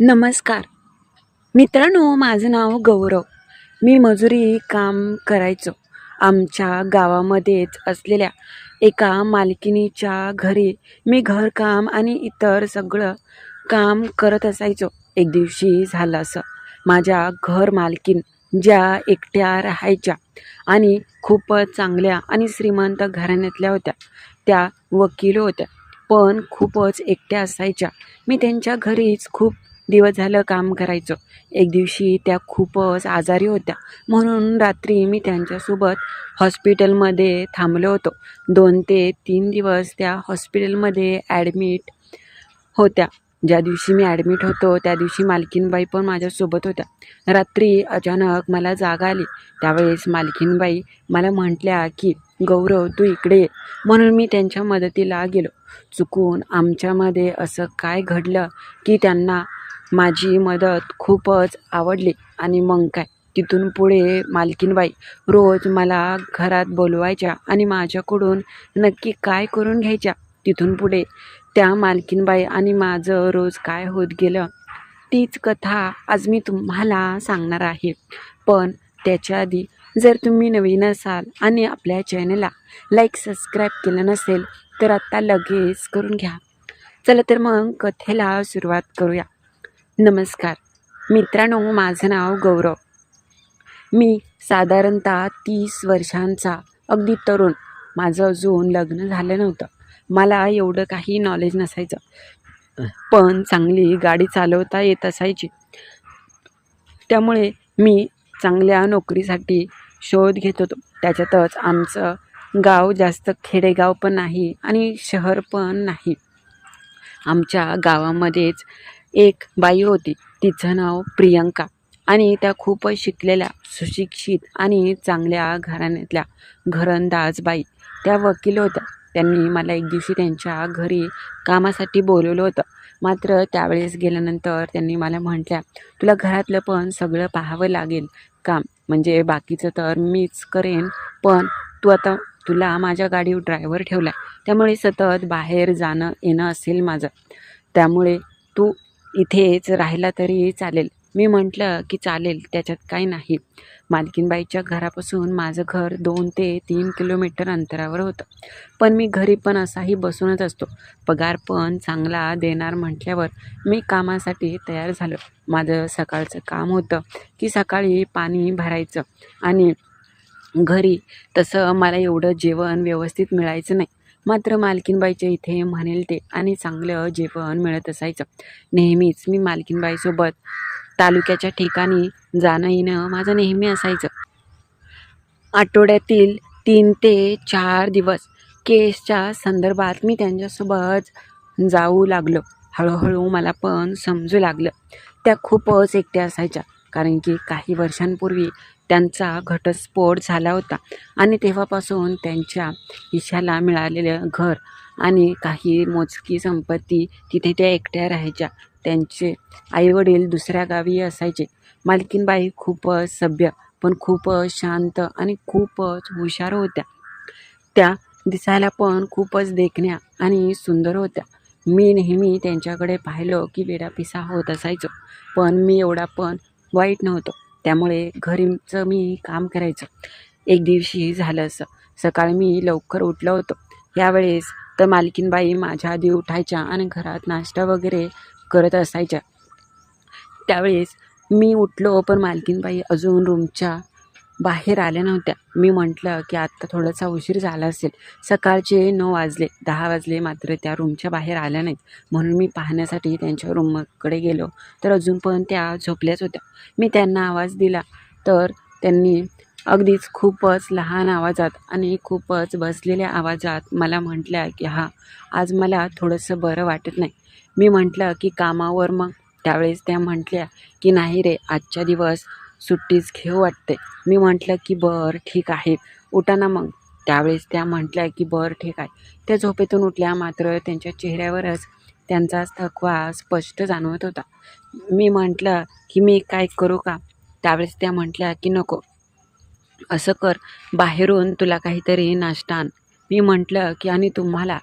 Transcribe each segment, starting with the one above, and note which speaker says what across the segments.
Speaker 1: नमस्कार. मित्रांनो माझं नाव गौरव. मी मजुरी काम करायचो. आमच्या गावामध्येच असलेल्या एका मालकिनीच्या घरी मी घरकाम आणि इतर सगळं काम करत असायचो. एक दिवशी झालं असं. माझ्या घर मालकीन ज्या एकट्या राहायच्या आणि खूपच चांगल्या आणि श्रीमंत घराण्यातल्या होत्या. त्या वकील होत्या. पण खूपच एकट्या असायच्या. मी त्यांच्या घरीच खूप दिवस झालं काम करायचो. एक दिवशी त्या खूपच आजारी होत्या. म्हणून रात्री मी त्यांच्यासोबत हॉस्पिटलमध्ये थांबलो होतो. दोन ते तीन दिवस त्या हॉस्पिटलमध्ये ॲडमिट होत्या. ज्या दिवशी मी ॲडमिट होतो त्या दिवशी मालकीनबाई पण माझ्यासोबत होत्या. रात्री अचानक मला जाग आली. त्यावेळेस मालकीनबाई मला म्हटल्या की गौरव तू इकडे ये. म्हणून मी त्यांच्या मदतीला गेलो. चुकून आमच्यामध्ये असं काय घडलं की त्यांना माझी मदत खूपच आवडली. आणि मग काय? तिथून पुढे मालकीनबाई रोज मला घरात बोलवायच्या आणि माझ्याकडून नक्की काय करून घ्यायच्या? तिथून पुढे त्या मालकीनबाई आणि माझं रोज काय होत गेलं? तीच कथा आज मी तुम्हाला सांगणार आहे. पण त्याच्या आधी जर तुम्ही नवीन असाल आणि आपल्या चॅनलला लाईक सबस्क्राईब केलं नसेल तर आत्ता लगेच करून घ्या. चला तर मग कथेला सुरुवात करूया. नमस्कार. मित्रांनो माझं नाव गौरव. मी साधारणतः तीस वर्षांचा अगदी तरुण. माझं अजून लग्न झालं नव्हतं. मला एवढं काही नॉलेज नसायचं. पण चांगली गाडी चालवता येत असायची. त्यामुळे मी चांगल्या नोकरीसाठी शोध घेत होतो. त्याच्यातच आमचं गाव जास्त खेडेगाव पण नाही आणि शहर पण नाही. आमच्या गावामध्येच एक बाई होती. तिचं नाव प्रियंका. आणि त्या खूपच शिकलेल्या सुशिक्षित आणि चांगल्या घराण्यातल्या घरंदाज बाई. त्या वकील होत्या. त्यांनी मला एक दिवशी त्यांच्या घरी कामासाठी बोलवलं होतं. मात्र त्यावेळेस गेल्यानंतर त्यांनी मला म्हटल्या तुला घरातलं पण सगळं पाहावं लागेल. काम म्हणजे बाकीचं तर मीच करेन पण तू आता तुला माझ्या गाडीवर ड्रायव्हर ठेवला आहे त्यामुळे सतत बाहेर जाणं येणं असेल माझं. त्यामुळे तू इथेच राहिला तरी चालेल. मी म्हटलं की चालेल त्याच्यात काही नाही. मालकीनबाईच्या घरापासून माझं घर दोन ते तीन किलोमीटर अंतरावर होतं. पण मी घरी पण असाही बसूनच असतो. पगार पण चांगला देणार म्हटल्यावर मी कामासाठी तयार झालो. माझं सकाळचं काम होतं की सकाळी पाणी भरायचं आणि घरी तसं मला एवढं जेवण व्यवस्थित मिळायचं नाही. मात्र मालकीनबाईच्या इथे म्हणेल ते आणि चांगलं जेवण मिळत असायचं. नेहमीच मी मालकीनबाईसोबत तालुक्याच्या ठिकाणी जाणं येणं माझं नेहमी असायचं. आठवड्यातील तीन ते चार दिवस केसच्या संदर्भात मी त्यांच्यासोबत जाऊ लागलो. हळूहळू मला पण समजू लागलं. त्या खूपच एकट्या असायच्या. कारण की काही वर्षांपूर्वी त्यांचा घटस्फोट झाला होता. आणि तेव्हापासून त्यांच्या ईशाला मिळालेलं घर आणि काही मोजकी संपत्ती तिथे त्या एकट्या राहायच्या. त्यांचे आईवडील दुसऱ्या गावी असायचे. मालकीनबाई खूपच सभ्य पण खूपच शांत आणि खूपच हुशार होत्या. त्या दिसायला पण खूपच देखण्या आणि सुंदर होत्या. मी नेहमी त्यांच्याकडे पाहिलं की वेडापिसा होत असायचो पण मी एवढा पण वाईट नव्हतो. त्यामुळे घरीचं मी काम करायचं. एक दिवशी झालं असं. सकाळी मी लवकर उठलो होतो. यावेळेस तर मालकीनबाई माझ्या आधी उठायच्या आणि घरात नाश्ता वगैरे करत असायच्या. त्यावेळेस मी उठलो पण मालकीनबाई अजून रूमच्या बाहेर आल्या नव्हत्या. मी म्हटलं की आत्ता थोडासा उशीर झाला असेल. सकाळचे नऊ वाजले दहा वाजले मात्र त्या रूमच्या बाहेर आल्या नाहीत. म्हणून मी पाहण्यासाठी त्यांच्या रूमकडे गेलो. तर अजून पण त्या झोपल्याच होत्या. मी त्यांना आवाज दिला तर त्यांनी अगदीच खूपच लहान आवाजात आणि खूपच बसलेल्या आवाजात मला म्हटल्या की हा आज मला थोडंसं बरं वाटत नाही. मी म्हटलं की कामावर मग? त्यावेळेस त्या म्हटल्या की नाही रे आजच्या दिवस सुट्टीच घेऊ वाटते. मी म्हटलं की बरं ठीक आहे. उठा ना मग. त्यावेळेस त्या म्हटल्या की बरं ठीक आहे. त्या झोपेतून उठल्या मात्र त्यांच्या चेहऱ्यावरच त्यांचा थकवा स्पष्ट जाणवत होता. मी म्हटलं की मी काय करू का? त्यावेळेस त्या म्हटल्या की नको. असं कर. बाहेरून तुला काहीतरी नाश्ता आण. मी म्हटलं की आणि तुम्हाला?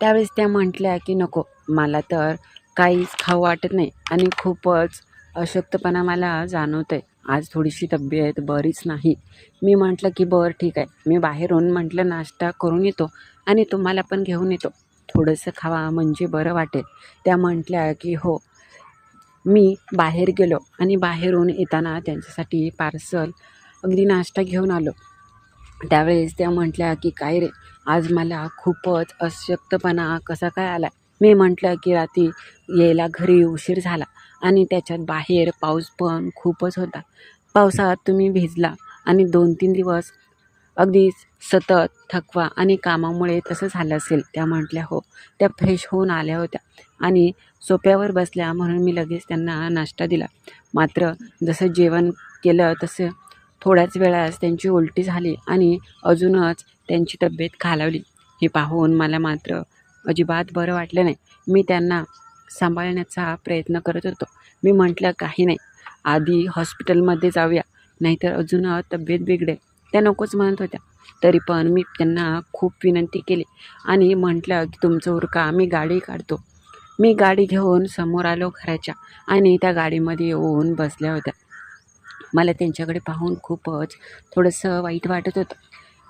Speaker 1: त्यावेळेस त्या म्हटल्या की नको. मला तर काहीच खाऊ वाटत नाही आणि खूपच अशक्तपणा मला जाणवत आहे आज थोडीशी तब्येत बरीच नाही. मी म्हटलं की बरं ठीक आहे. मी बाहेरून म्हटलं नाश्ता करून येतो आणि तुम्हाला पण घेऊन येतो. थोडंसं खावा म्हणजे बरं वाटेल. त्या म्हटल्या की हो. मी बाहेर गेलो आणि बाहेरून येताना त्यांच्यासाठी पार्सल अगदी नाश्ता घेऊन आलो. त्यावेळेस त्या म्हटल्या की काय रे आज मला खूपच अशक्तपणा कसा काय आला मी म्हटलं की रात्री यायला घरी उशीर झाला आणि त्याच्यात बाहेर पाऊस पण खूपच होता. पावसात तुम्ही भिजला आणि दोन तीन दिवस अगदी सतत थकवा आणि कामामुळे तसं झालं असेल त्या म्हटल्या हो त्या फ्रेश होऊन आल्या होत्या. आणि सोप्यावर बसल्या म्हणून मी लगेच त्यांना नाश्ता दिला. मात्र जसं जेवण केलं तसं थोड्याच वेळास त्यांची उलटी झाली आणि अजूनच त्यांची तब्येत खालावली. हे पाहून मला मात्र अजिबात बरं वाटलं नाही. मी त्यांना सांभाळण्याचा प्रयत्न करत होतो. मी म्हटलं काही नाही. आधी हॉस्पिटलमध्ये जाऊया. नाहीतर अजून तब्येत बिघडेल. त्या नकोच म्हणत होत्या. तरी पण मी त्यांना खूप विनंती केली आणि म्हटलं की तुमचं उरका. मी गाडी काढतो. मी गाडी घेऊन समोर आलो घराच्या आणि त्या गाडीमध्ये येऊन बसल्या होत्या. मला त्यांच्याकडे पाहून खूपच थोडंसं वाईट वाटत होतं.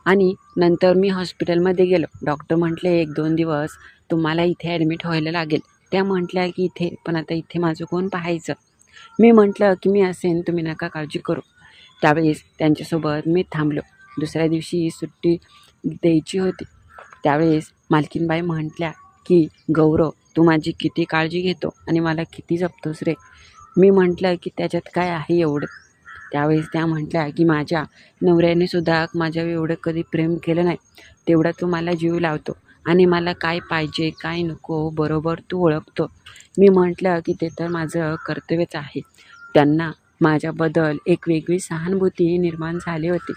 Speaker 1: आणि नंतर मी हॉस्पिटलमध्ये गेलो. डॉक्टर म्हटले एक दोन दिवस तुम्हाला इथे ॲडमिट व्हायला लागेल. त्या म्हटल्या की इथे पण आता इथे माझं कोण पाहायचं? मी म्हटलं की मी असेन तुम्ही नका काळजी करू. त्यावेळेस त्यांच्यासोबत मी थांबलो. दुसऱ्या दिवशी सुट्टी द्यायची होती. त्यावेळेस मालकीनबाई म्हटल्या की गौरव तू माझी किती काळजी घेतो आणि मला किती जपतोस रे? मी म्हटलं की त्याच्यात काय आहे एवढं? त्यावेळेस त्या म्हटल्या की माझ्या नवऱ्याने सुद्धा माझ्यावर एवढं कधी प्रेम केलं नाही. तेवढा तू मला जीव लावतो आणि मला काय पाहिजे काय नको बरोबर तू ओळखतो. मी म्हटलं की ते तर माझं कर्तव्यच आहे. त्यांना माझ्याबद्दल एक वेगळी सहानुभूती निर्माण झाली होती.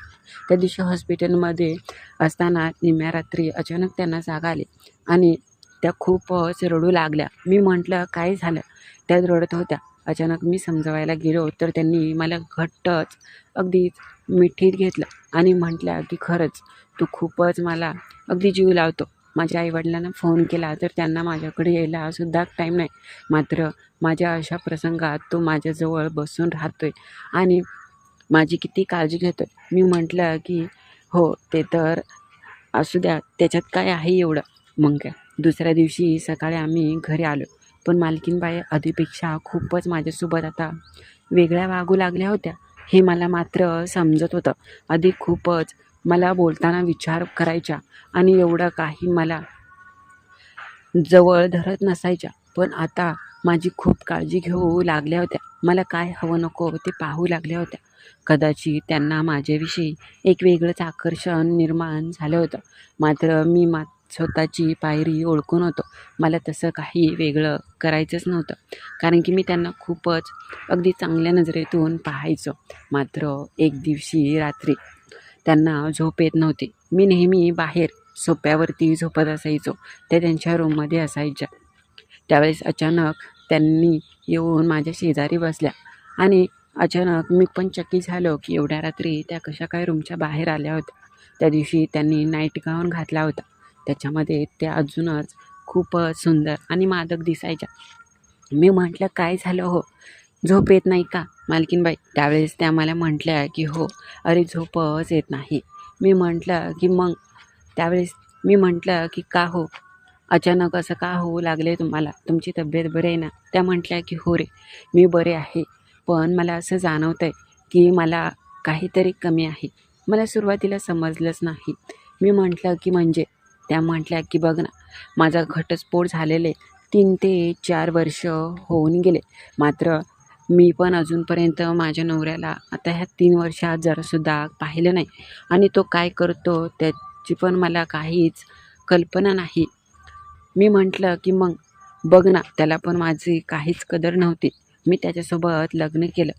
Speaker 1: त्या दिवशी हॉस्पिटलमध्ये असताना निम्या रात्री अचानक त्यांना जाग आली आणि त्या खूपच रडू लागल्या. मी म्हटलं काय झालं? त्या रडत होत्या. अचानक मी समजवायला गेलो तर त्यांनी मला घट्टच अगदीच मिठीत घेतलं आणि म्हटल्या की खरंच तू खूपच मला अगदी जीव लावतो. माझ्या आईवडिलांना फोन केला तर त्यांना माझ्याकडे यायला सुद्धा टाईम नाही. मात्र माझ्या अशा प्रसंगात तो माझ्याजवळ बसून राहतो आहे आणि माझी किती काळजी घेतो आहे मी म्हटलं की हो ते तर असू द्या त्याच्यात काय आहे एवढं? मग काय दुसऱ्या दिवशी सकाळी आम्ही घरी आलो. पण मालकीनबाई आधीपेक्षा खूपच माझ्यासोबत आता वेगळ्या वागू लागल्या होत्या हे मला मात्र समजत होतं. आधी खूपच मला बोलताना विचार करायच्या आणि एवढं काही मला जवळ धरत नसायच्या. पण आता माझी खूप काळजी घेऊ लागल्या होत्या. मला काय हवं नको ते पाहू लागल्या होत्या. कदाचित त्यांना माझ्याविषयी एक वेगळंच आकर्षण निर्माण झालं होतं. मात्र मी मा स्वतःची पायरी ओळखून होतो. मला तसं काही वेगळं करायचंच नव्हतं. कारण की मी त्यांना खूपच अगदी चांगल्या नजरेतून पाहायचो. मात्र एक दिवशी रात्री त्यांना झोप येत नव्हती. मी नेहमी बाहेर सोप्यावरती झोपत असायचो. त्या त्यांच्या रूममध्ये असायच्या. त्यावेळेस अचानक त्यांनी येऊन माझ्या शेजारी बसल्या. आणि अचानक मी पण चक्की झालो की एवढ्या रात्री त्या कशा काय रूमच्या बाहेर आल्या होत्या. त्या दिवशी त्यांनी नाईट गाऊन घातला होता. त्याच्यामध्ये त्या अजूनच खूपच सुंदर आणि मादक दिसायच्या. मी म्हटलं काय झालं हो? झोप येत नाही का? मालकीनबाई त्यावेळेस त्या मला म्हटल्या की हो. अरे झोपच येत नाही. मी म्हटलं की मग? त्यावेळेस मी म्हटलं की का हो? अचानक असं का होऊ लागले तुम्हाला? तुमची तब्येत बरी आहे ना? त्या म्हटल्या की हो रे मी बरे आहे. पण मला असं जाणवतं आहे की मला काहीतरी कमी आहे. मला सुरुवातीला समजलंच नाही. मी म्हटलं की म्हणजे? त्या म्हटल्या की बघ ना माझा घटस्फोट झालेले तीन ते चार वर्ष होऊन गेले. मात्र मी पण अजूनपर्यंत माझ्या नवऱ्याला आता ह्या तीन वर्षात जरासुद्धा पाहिलं नाही. आणि तो काय करतो त्याची पण मला काहीच कल्पना नाही. मी म्हटलं की मग बघ ना त्याला पण माझी काहीच कदर नव्हती. मी त्याच्यासोबत लग्न केलं.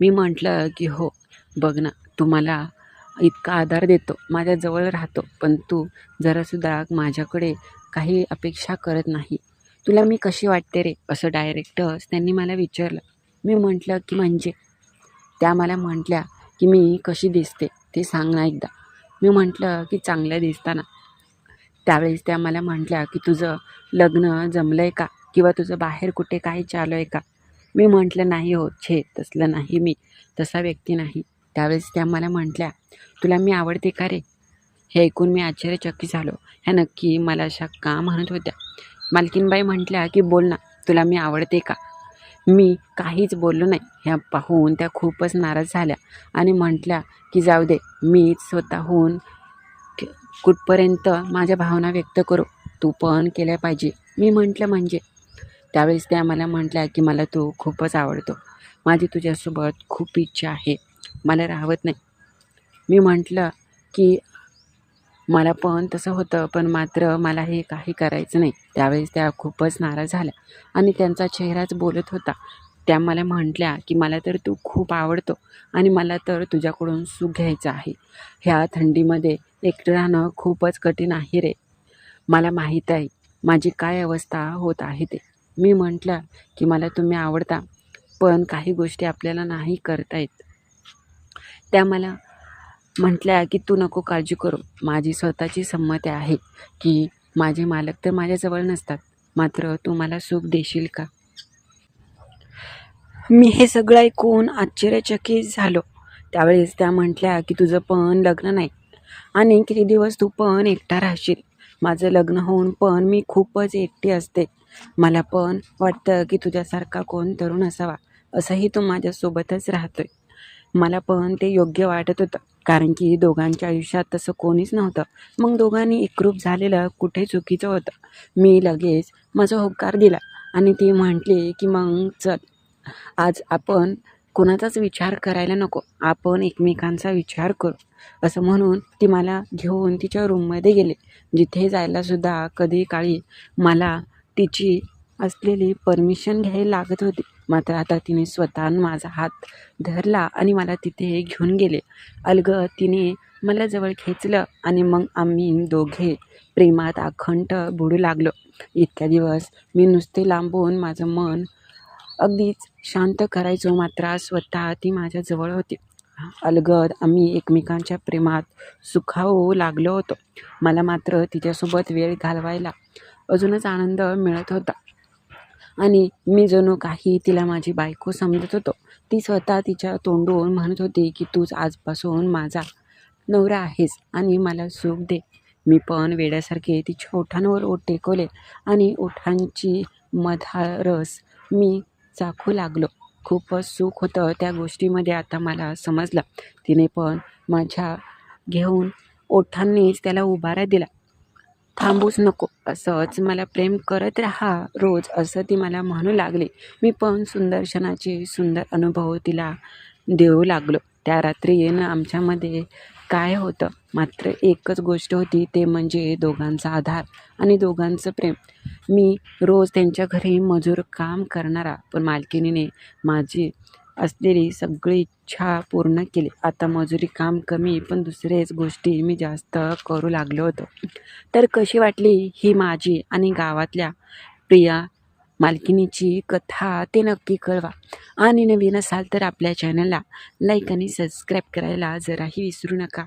Speaker 1: मी म्हटलं की हो बघ ना तुम्हाला इतका आधार देतो. माझ्याजवळ राहतो. पण तू जरासुद्धा माझ्याकडे काही अपेक्षा करत नाही. तुला मी कशी वाटते रे? असं डायरेक्टच त्यांनी मला विचारलं. मी म्हटलं की म्हणजे? त्या मला म्हटल्या की मी कशी दिसते ते सांग ना एकदा. मी म्हटलं की चांगलं दिसताना. त्यावेळेस त्या मला म्हटल्या की तुझं लग्न जमलं आहे का? किंवा तुझं बाहेर कुठे काही चालू आहे का? मी म्हटलं नाही हो छे तसलं नाही मी. तसा व्यक्ती नाही. त्यावेळेस त्या मला म्हटल्या तुला मी आवडते का रे? हे ऐकून मी आश्चर्यचकित झालो. ह्या नक्की मला अशा का म्हणत होत्या? मालकीनबाई म्हटल्या की बोल ना तुला मी आवडते का? मी काहीच बोललो नाही. ह्या पाहून त्या खूपच नाराज झाल्या आणि म्हटल्या की जाऊ दे मीच स्वतःहून कुठपर्यंत माझ्या भावना व्यक्त करू? तू पण केल्या पाहिजे. मी म्हटलं म्हणजे? त्यावेळेस त्या मला म्हटल्या की मला तू खूपच आवडतो. माझी तुझ्यासोबत खूप इच्छा आहे. मला राहवत नाही. मी म्हटलं की मला पण तसं होतं पण मात्र मला हे काही करायचं नाही. त्यावेळेस त्या खूपच नाराज झाल्या आणि त्यांचा चेहराच बोलत होता. त्या मला म्हटल्या की मला तर तू खूप आवडतो आणि मला तर तुझ्याकडून सुख घ्यायचं आहे. ह्या थंडीमध्ये एकटं राहणं खूपच कठीण आहे रे. मला माहीत आहे माझी काय अवस्था होत आहे ते. मी म्हटलं की मला तुम्ही आवडता पण काही गोष्टी आपल्याला नाही करता येत. त्या मला म्हटल्या की तू नको काळजी करू. माझी स्वतःची संमती आहे की माझे मालक तर माझ्याजवळ नसतात. मात्र तू मला सुख देशील का? मी हे सगळं ऐकून आश्चर्यचकित झालो. त्यावेळेस त्या म्हटल्या की तुझं पण लग्न नाही. आणि किती दिवस तू पण एकटा राहशील. माझं लग्न होऊन पण मी खूपच एकटी असते. मला पण वाटतं की तुझ्यासारखा कोण तरुण असावा. असंही तू माझ्यासोबतच राहतोय. मला पण ते योग्य वाटत होतं. कारण की दोघांच्या आयुष्यात तसं कोणीच नव्हतं. मग दोघांनी एकरूप झालेलं कुठे चुकीचं होतं? मी लगेच माझा होकार दिला आणि ती म्हटली की मग चल. आज आपण कोणाचाच विचार करायला नको. आपण एकमेकांचा विचार करू. असं म्हणून ती मला घेऊन तिच्या रूममध्ये गेले. जिथे जायलासुद्धा कधी काळी मला तिची असलेली परमिशन घ्यायला लागत होती. मात्र आता तिने स्वतः माझा हात धरला आणि मला तिथे घेऊन गेले. अलगद तिने मला जवळ खेचलं आणि मग आम्ही दोघे प्रेमात अखंड बुडू लागलो. इतक्या दिवस मी नुसते लांबून माझं मन अगदीच शांत करायचो मात्र स्वतः ती माझ्याजवळ होती. अलगद आम्ही एकमेकांच्या प्रेमात सुखावू लागलो होतो. मला मात्र तिच्यासोबत वेळ घालवायला अजूनच आनंद मिळत होता. आणि मी जणू काही तिला माझी बायको समजत होतो. ती स्वतः तिच्या तोंडून म्हणत होती की तूच आजपासून माझा नवरा आहेस आणि मला सुख दे. मी पण वेड्यासारखे तिच्या ओठांवर ओठ टेकवले आणि ओठांची मधारस मी चाखू लागलो. खूपच सुख होतं त्या गोष्टीमध्ये आता मला समजलं. तिने पण माझ्या घेऊन ओठांनीच त्याला उभारा दिला. थांबूच नको असंच मला प्रेम करत राहा रोज असं ती मला म्हणू लागली. मी पण सुंदर क्षणाचे सुंदर अनुभव तिला देऊ लागलो. त्या रात्री येणं आमच्यामध्ये काय होतं? मात्र एकच गोष्ट होती ते म्हणजे दोघांचा आधार आणि दोघांचं प्रेम. मी रोज त्यांच्या घरी मजूर काम करणारा पण मालकिनीने माझी असलेली सगळी इच्छा पूर्ण केली. आता मजुरी काम कमी पण दुसरेच गोष्टी मी जास्त करू लागलो होतो. तर कशी वाटली ही माझी आणि गावातल्या प्रिया मालकिनीची कथा ते नक्की कळवा. आणि नवीन असाल तर आपल्या चॅनलला लाईक आणि सबस्क्राईब करायला जराही विसरू नका.